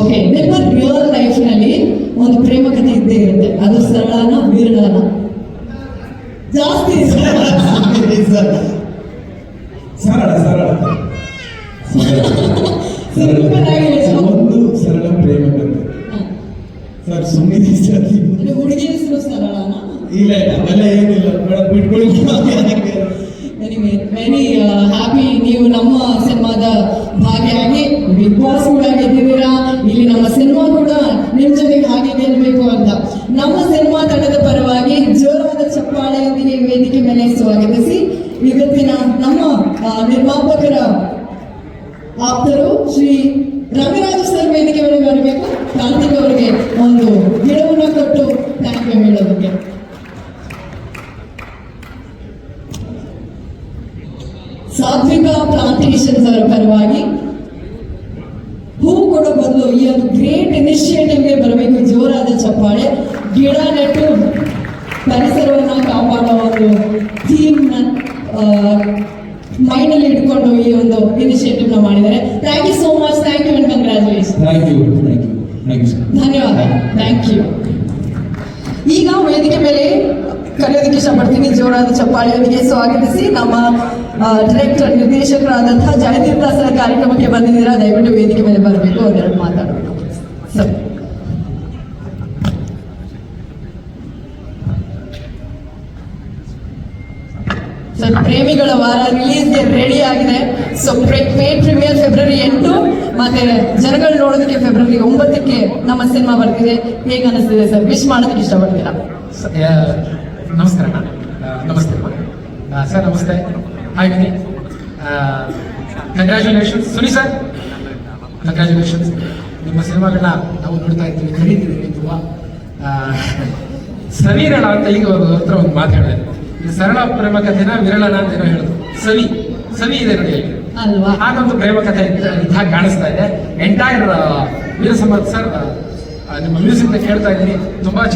Okay ನಿಮ್ಮ real ಲೈಫ್ನಲ್ಲಿ ಒಂದು ಪ್ರೇಮ ಕಥೆ ಇದ್ದೇ ಇರುತ್ತೆ. ಅದು ಸರಳನ ವಿರಳನ? ಜಾಸ್ತಿ ಸರಳ. ಸರಳ. ಒಂದು ಸರಳ ಪ್ರೇಮ ಕಥೆ. ಸರ್ ಸುಮ್ಮನೆ ಸರ್. ಹುಡುಗಿನ ಹುಡುಗಿ ಹೆಸರು ಸರಳನ? ಇಲ್ಲ ಇಲ್ಲ. ಅವೆಲ್ಲ ಏನಿಲ್ಲ. ಮೇಡಮ್ ಬಿಟ್ಕೊಳ್ಳಿ ವೆರಿ ಹ್ಯಾಪಿ ನೀವು ನಮ್ಮ ಸಿನಿಮಾದ ಬಿಗ್ ಬಾಸ್ ಕೂಡ ಗೆದ್ದಿದ್ದೀರಾ ಇಲ್ಲಿ ನಮ್ಮ ಸಿನಿಮಾ ಕೂಡ ನಿಮ್ ಜೊತೆಗೆ ಹಾಗೆ ಗೆಲ್ಬೇಕು ಅಂತ. ನಮ್ಮ ಸಿನಿಮಾ ತಂಡದ ಪರವಾಗಿ ಜೋರಾದ ಚಪ್ಪಾಳೆಯೊಂದಿಗೆ ವೇದಿಕೆ ಮೇಲೆ ಸ್ವಾಗತಿಸಿ. ಇವತ್ತಿನ ನಮ್ಮ ನಿರ್ಮಾಪಕರ ಆಪ್ತರು ಶ್ರೀ ರವಿರಾಜು ಸರ್ ವೇದಿಕೆ ಮೇಲೆ ಬರಬೇಕು. ಕಾರ್ತಿಕ್ ಅವರಿಗೆ ಒಂದು ಗಿಡವನ್ನು ಕೊಟ್ಟು ಥ್ಯಾಂಕ್ ಯು ಹೇಳೋದಕ್ಕೆ. ಸಾತ್ವಿಕ ಪ್ರಾಂತಿಕೇಶನ್ ಅವರ ಪರವಾಗಿ ಈ ಒಂದು ಗ್ರೇಟ್ ಇನಿಷಿಯೇಟಿವ್ಗೆ ಬರಬೇಕು. ಜೋರಾದ ಚಪ್ಪಾಳೆ. ಗಿಡ ನೆಟ್ಟು ಪರಿಸರವನ್ನ ಕಾಪಾಡೋ ಒಂದು ಥೀಮ್ ಮೈಂಡಲ್ಲಿ ಇಟ್ಕೊಂಡು ಈ ಒಂದು ಇನಿಷಿಯೇಟಿವ್ನ ಮಾಡಿದ್ದಾರೆ. Thank you so much thank you and congratulation thank you thank you thank you ಧನ್ಯವಾದ. ಥ್ಯಾಂಕ್ ಯು ಈಗ ವೇದಿಕೆ ಮೇಲೆ ಕರೆಯೋದಕ್ಕೆ ಇಷ್ಟಪಡ್ತೀನಿ ಜೋರಾದ ಚಪ್ಪಾಳೆಯವರಿಗೆ ಸ್ವಾಗತಿಸಿ ನಮ್ಮ ಡೈರೆಕ್ಟರ್ ನಿರ್ದೇಶಕರಾದಂತಹ ಜಯತೀರ್ಥ ಸರ್ ಕಾರ್ಯಕ್ರಮಕ್ಕೆ ಬಂದಿದ್ದೀರಾ? ದಯವಿಟ್ಟು ವೇದಿಕೆ ಮೇಲೆ ಬರಬೇಕು. ಒಂದೆರಡು ಮಾತಾಡೋಣ. ಸರ್. ಪ್ರೇಮಿಗಳ ವಾರ ರಿಲೀಸ್ಗೆ ರೆಡಿ ಆಗಿದೆ. ಸೊ ಪ್ರೀಮಿಯರ್ ಫೆಬ್ರವರಿ ಎಂಟು. ಮತ್ತೆ ಜನಗಳು ನೋಡೋದಕ್ಕೆ ಫೆಬ್ರವರಿ ಒಂಬತ್ತಕ್ಕೆ ನಮ್ಮ ಸಿನಿಮಾ ಬರ್ತಿದೆ. ಹೇಗೆ ಅನಿಸ್ತಿದೆ ಸರ್? ವಿಶ್ ಮಾಡೋದಕ್ಕೆ ಇಷ್ಟಪಡ್ತೀರಾ? ನಮಸ್ಕಾರ ನಮಸ್ತೆ. ಸರ್ ನಮಸ್ತೆ. Hi Vini congratulations Suni sir congratulations ನಿಮ್ಮ ಸಿನಿಮಾಗಳನ್ನ ನಾವು ನೋಡ್ತಾ ಇರ್ತೀವಿ ಕರೀತಿದ್ದೀವಿ ತುಂಬ ಸವಿರಳ ಅಂತ ಈಗ ಅವ್ರ ಹತ್ರ ಒಂದು ಮಾತು ಹೇಳಿದೆ ಇದು ಸರಳ ಪ್ರೇಮ ಕಥೆನ ವಿರಳನ ಅಂತ ಏನೋ ಹೇಳುದು ಸವಿ ಸವಿ ಇದೆ ನೋಡಿ ಅಲ್ವಾ? ಹಾಗೊಂದು ಪ್ರೇಮ ಕಥೆ ಇದ್ದ- ಹಾಗೆ ಕಾಣಿಸ್ತಾ ಇದೆ. ಎಂಟೈರ್ ವೀರ ಸಮರ್ಥ ಸರ್ ನಿಮ್ಮ ಮ್ಯೂಸಿಕ್ ಕೇಳ್ತಾ ಇದ್ದೀನಿ. ತುಂಬಾ ಚೆನ್ನಾಗಿ